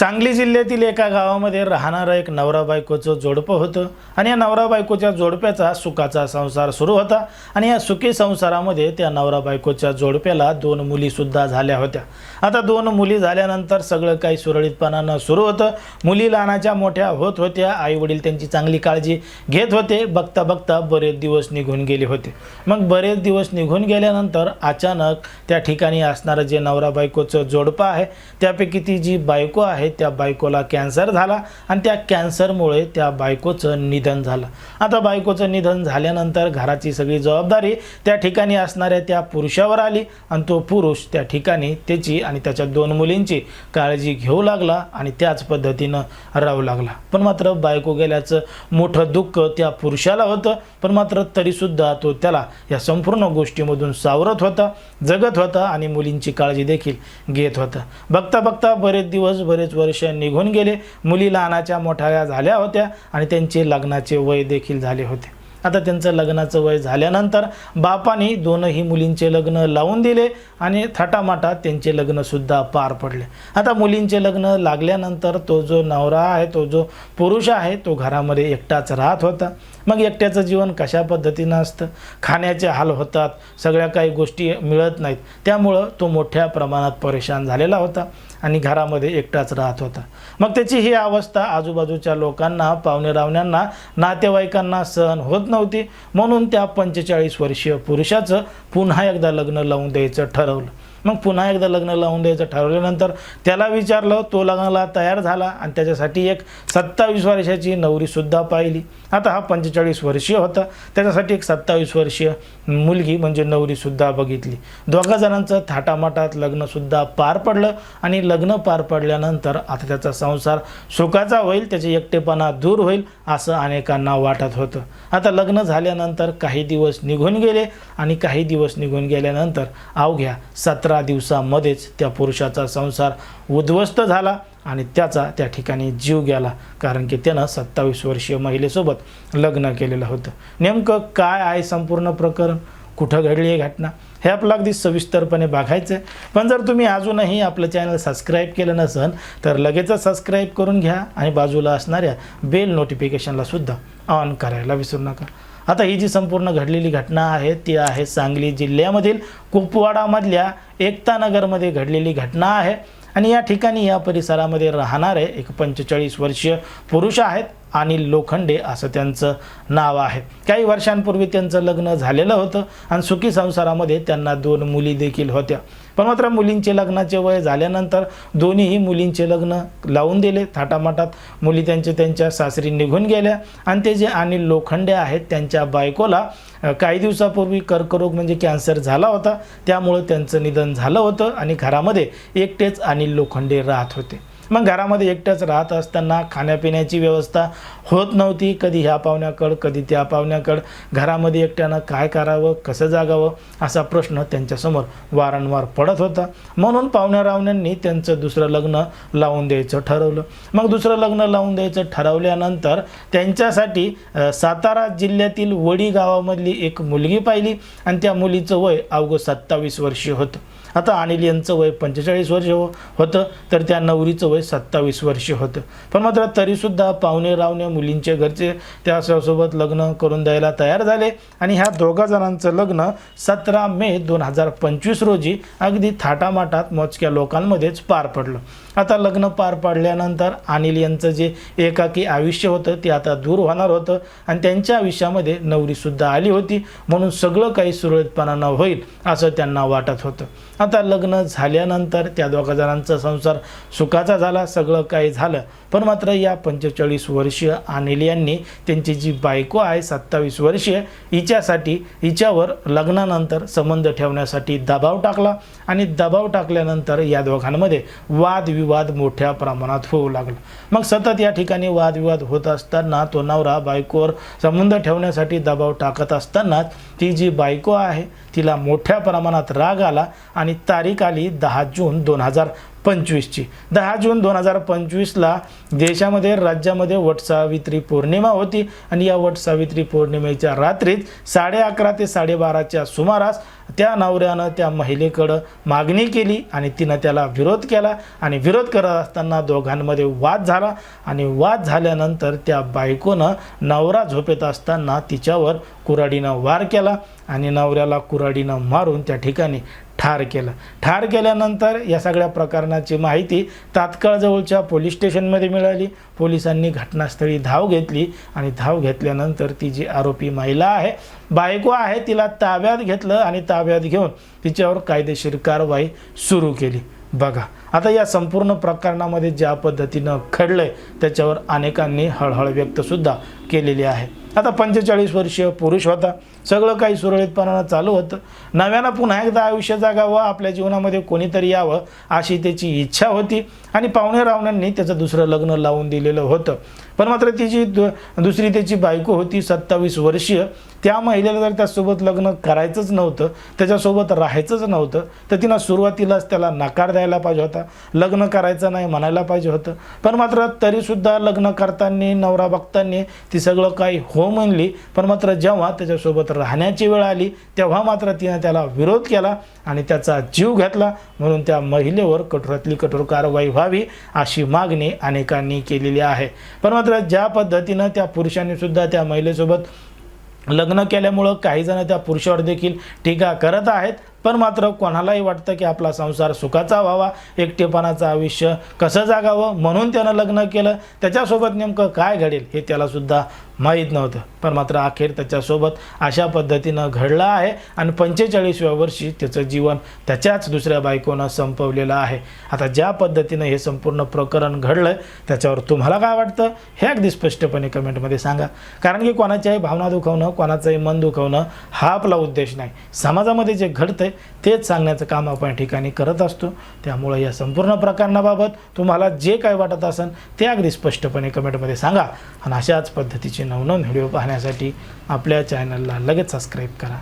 सांगली जिल्ह्यातील एका गावामध्ये राहणारं एक नवरा बायकोचं जोडपं होतं आणि या नवरा बायकोच्या जोडप्याचा सुखाचा संसार सुरू होता आणि या सुखी संसारामध्ये त्या नवरा बायकोच्या जोडप्याला दोन मुलीसुद्धा झाल्या होत्या. आता दोन मुली झाल्यानंतर सगळं काही सुरळीतपणानं सुरू होतं. मुली लहानाच्या मोठ्या होत होत्या. आई वडील त्यांची चांगली काळजी घेत होते. बघता बघता बरेच दिवस निघून गेले होते. मग बरेच दिवस निघून गेल्यानंतर अचानक त्या ठिकाणी असणारं जे नवरा बायकोचं जोडपं आहे त्यापैकी ती जी बायको आहे त्या बायकोला कॅन्सर झाला आणि त्या कॅन्सरमुळे त्या बायकोचं निधन झालं. आता बायकोचं निधन झाल्यानंतर घराची सगळी जबाबदारी त्या ठिकाणी असणाऱ्या त्या पुरुषावर आली आणि तो पुरुष त्या ठिकाणी त्याची आणि त्याच्या दोन मुलींची काळजी घेऊ लागला आणि त्याच पद्धतीनं राहू लागला. पण मात्र बायको गेल्याचं मोठं दुःख त्या पुरुषाला होतं पण मात्र तरीसुद्धा तो त्याला या संपूर्ण गोष्टीमधून सावरत होता जगत होता आणि मुलींची काळजी देखील घेत होता. बघता बघता बरेच दिवस बरेच वर्ष निघून गेले. मुली लहानाच्या मोठ्या झाल्या होत्या आणि त्यांचे लग्नाचे वय देखील झाले होते. आता त्यांचं लग्नाचं वय झाल्यानंतर बापाने दोनही मुलींचे लग्न लावून दिले आणि थाटामाटात त्यांचे लग्नसुद्धा पार पडले. आता मुलींचे लग्न लागल्यानंतर तो जो नवरा आहे तो जो पुरुष आहे तो घरामध्ये एकटाच राहत होता. मग एकट्याचं जीवन कशा पद्धतीनं असतं? खाण्याचे हाल होतात सगळ्या काही गोष्टी मिळत नाहीत. त्यामुळं तो मोठ्या प्रमाणात परेशान झालेला होता आणि घरामध्ये एकटाच राहत होता. मग त्याची ही अवस्था आजूबाजूच्या लोकांना पाहुणेरावण्यांना नातेवाईकांना सहन होत नव्हती. म्हणून त्या पंचेचाळीस वर्षीय पुरुषाचं पुन्हा एकदा लग्न लावून द्यायचं ठरवलं. मग पुन्हा एकदा लग्न लावून द्यायचं ठरवल्यानंतर त्याला विचारलं तो लग्नाला तयार झाला आणि त्याच्यासाठी एक सत्तावीस वर्षाची नवरीसुद्धा पाहिली. आता हा पंचेचाळीस वर्षीय होता. त्याच्यासाठी एक सत्तावीस वर्षीय मुलगी म्हणजे नवरीसुद्धा बघितली. दोघा जणांचं थाटामाटात लग्नसुद्धा पार पडलं आणि लग्न पार पडल्यानंतर आता त्याचा संसार सुखाचा होईल त्याचे एकटेपणा दूर होईल असं अनेकांना वाटत होतं. आता लग्न झाल्यानंतर काही दिवस निघून गेले आणि काही दिवस निघून गेल्यानंतर अवघ्या सतरा दिवसामध्येच त्या पुरुषाचा संसार उद्ध्वस्त झाला आणि त्याचा त्या ठिकाणी जीव गेला. कारण की त्यानं सत्तावीस वर्षीय महिलेसोबत लग्न केलेलं होतं. नेमकं काय आहे संपूर्ण प्रकरण? कुठं घडली आहे घटना? हे आपलं अगदी सविस्तरपणे बघायचं आहे पण जर तुम्ही अजूनही आपलं चॅनल सबस्क्राईब केलं नसेल तर लगेचच सबस्क्राईब करून घ्या आणि बाजूला असणाऱ्या बेल नोटिफिकेशनला सुद्धा ऑन करायला विसरू नका. आता ही जी संपूर्ण घडलेली घटना आहे ती आहे सांगली जिल्ह्यामधील कुपवाडामधल्या एकतानगरमध्ये घडलेली घटना आहे. आणि या ठिकाणी या परिसरामध्ये राहणारे एक पंचेचाळीस वर्षीय पुरुष आहेत. अनिल लोखंडे असं त्यांचं नाव आहे. काही वर्षांपूर्वी त्यांचं लग्न झालेलं होतं आणि सुखी संसारामध्ये त्यांना दोन मुली देखील होत्या. पण मात्र मुलींचे लग्नाचे वय झाल्यानंतर दोन्हीही मुलींचे लग्न लावून दिले. थाटामाटात मुली त्यांचे त्यांच्या सासरी निघून गेल्या आणि ते जे अनिल लोखंडे आहेत त्यांच्या बायकोला काही दिवसापूर्वी कर्करोग म्हणजे कॅन्सर झाला होता. त्यामुळं त्यांचं निधन झालं होतं आणि घरामध्ये एकटेच अनिल लोखंडे राहत होते. मग घरामध्ये एकट्याच राहत असताना खाण्यापिण्याची व्यवस्था होत नव्हती. कधी ह्या पाहुण्याकडं कधी त्या पाहुण्याकडं घरामध्ये एकट्यानं काय करावं कसं जागावं असा प्रश्न त्यांच्यासमोर वारंवार पडत होता. म्हणून पाहुण्या रावण्यांनी त्यांचं दुसरं लग्न लावून द्यायचं ठरवलं. मग दुसरं लग्न लावून द्यायचं ठरवल्यानंतर त्यांच्यासाठी सातारा जिल्ह्यातील वडी गावामधली एक मुलगी पाहिली आणि त्या मुलीचं वय अवघं सत्तावीस वर्षी होतं. आता अनिल यांचं वय पंचेचाळीस वर्ष हो होतं तर त्या नवरीचं वय सत्तावीस वर्ष होतं. पण मात्र तरीसुद्धा पाहुणे रावणे मुलींचे घरचे त्यासोबत लग्न करून द्यायला तयार झाले आणि ह्या दोघा जणांचं लग्न सतरा मे दोन हजार पंचवीस रोजी अगदी थाटामाटात मोजक्या लोकांमध्येच पार पडलं. आता लग्न पार पाडल्यानंतर अनिल यांचं जे एकाकी आयुष्य होतं ते आता दूर होणार होतं आणि त्यांच्या आयुष्यामध्ये नवरीसुद्धा आली होती म्हणून सगळं काही सुरळीतपणानं होईल असं त्यांना वाटत होतं. आता लग्न झाल्यानंतर त्या दोघा जणांचा संसार सुखाचा झाला सगळं काही झालं. पण मात्र या पंचेचाळीस वर्षीय अनिल यांनी त्यांची जी बायको आहे सत्तावीस वर्षीय हिच्यासाठी हिच्यावर लग्नानंतर संबंध ठेवण्यासाठी दबाव टाकला आणि दबाव टाकल्यानंतर या दोघांमध्ये वादविवाद मोठ्या प्रमाणात होऊ लागला. मग सतत या ठिकाणी वादविवाद होत असताना तो नवरा बायकोवर संबंध ठेवण्यासाठी दबाव टाकत असतानाच ती जी बायको आहे तिला मोठ्या प्रमाणात राग आला आणि आणि तारीख आली दहा जून दोन हजार पंचवीसची. दहा जून दोन हजार पंचवीसला देशामध्ये राज्यामध्ये वटसावित्री पौर्णिमा होती आणि या वटसावित्री पौर्णिमेच्या रात्रीत साडे अकरा ते साडेबाराच्या सुमारास त्या नवऱ्यानं त्या महिलेकडं मागणी केली आणि तिनं त्याला विरोध केला आणि विरोध करत असताना दोघांमध्ये वाद झाला आणि वाद झाल्यानंतर त्या बायकोनं नवरा झोपेत असताना तिच्यावर कुऱ्हाडीनं वार केला आणि नवऱ्याला कुऱ्हाडीनं मारून त्या ठिकाणी ठार केलं. ठार केल्यानंतर या सगळ्या प्रकरणाची माहिती तात्काळ जवळच्या पोलीस स्टेशनमध्ये मिळाली. पोलिसांनी घटनास्थळी धाव घेतली आणि धाव घेतल्यानंतर ती जी आरोपी महिला आहे बायको आहे तिला ताब्यात घेतलं आणि ताब्यात घेऊन तिच्यावर कायदेशीर कारवाई सुरू केली. बघा आता या संपूर्ण प्रकरणामध्ये ज्या पद्धतीनं घडलंय त्याच्यावर अनेकांनी हळहळ व्यक्तसुद्धा केलेली आहे. आता पंचेचाळीस वर्षीय पुरुष होता. सगळं काही सुरळीतपणानं चालू होतं. नव्यानं पुन्हा एकदा आयुष्य जागावं आपल्या जीवनामध्ये कोणीतरी यावं अशी त्याची इच्छा होती. आणि पाहुणे रावण्यांनी त्याचं दुसरं लग्न लावून दिलेलं होतं. पण मात्र तिची दु दुसरी त्याची बायको होती सत्तावीस वर्षीय. त्या महिलेला जर त्यासोबत लग्न करायचंच नव्हतं त्याच्यासोबत राहायचंच नव्हतं तर तिनं सुरुवातीलाच त्याला नकार द्यायला पाहिजे होता. लग्न करायचं नाही म्हणायला पाहिजे होतं. पण मात्र तरीसुद्धा लग्न करताना नवरा बघताना ती सगळं काही हो हो म्हणली पण मात्र जेव्हा त्याच्यासोबत राहण्याची वेळ आली तेव्हा मात्र तिनं त्याला विरोध केला आणि त्याचा जीव घेतला. म्हणून त्या महिलेवर कठोरातली कठोर कारवाई व्हावी अशी मागणी अनेकांनी केलेली आहे. पण मात्र ज्या पद्धतीनं त्या पुरुषांनी सुद्धा त्या महिलेसोबत लग्न केल्यामुळं काही जण त्या पुरुषावर देखील टीका करत आहेत. पण मात्र कोणालाही वाटतं की आपला संसार सुखाचा व्हावा एकटेपणाचं आयुष्य कसं जागावं म्हणून त्यानं लग्न केलं त्याच्यासोबत नेमकं काय घडेल हे त्यालासुद्धा माहीत नव्हतं. पण मात्र अखेर त्याच्यासोबत अशा पद्धतीनं घडलं आहे आणि पंचेचाळीसव्या वर्षी त्याचं जीवन त्याच्याच दुसऱ्या बायकोनं संपवलेलं आहे. आता ज्या पद्धतीनं हे संपूर्ण प्रकरण घडलं त्याच्यावर तुम्हाला काय वाटतं? हे अगदी स्पष्टपणे कमेंटमध्ये सांगा. कारण की कोणाच्याही भावना दुखवणं कोणाचंही मन दुखवणं हा आपला उद्देश नाही. समाजामध्ये जे घडतं तेच सांगण्याचं काम आपण या ठिकाणी करत असतो. त्यामुळं या संपूर्ण प्रकरणाबाबत तुम्हाला जे काय वाटत असेल ते अगदी स्पष्टपणे कमेंटमध्ये सांगा. आणि अशाच पद्धतीचे नवनवन व्हिडिओ पाहण्यासाठी आपल्या चॅनलला लगेच सबस्क्राईब करा.